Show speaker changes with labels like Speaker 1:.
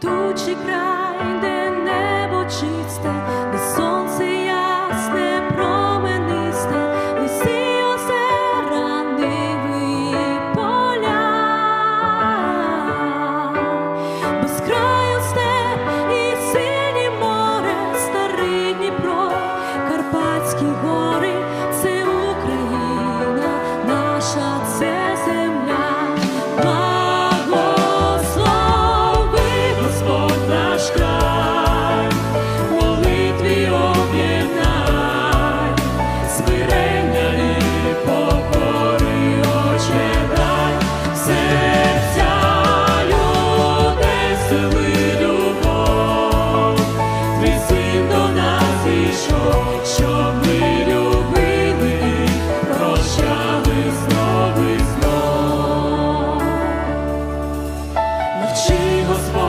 Speaker 1: квітучий край, де небо де сонце ясне, променисте, лисі озера, поля, безкраю степ і синє море, старий Дніпро, Карпатські гори, це Україна, наша це земля. Чи Господь.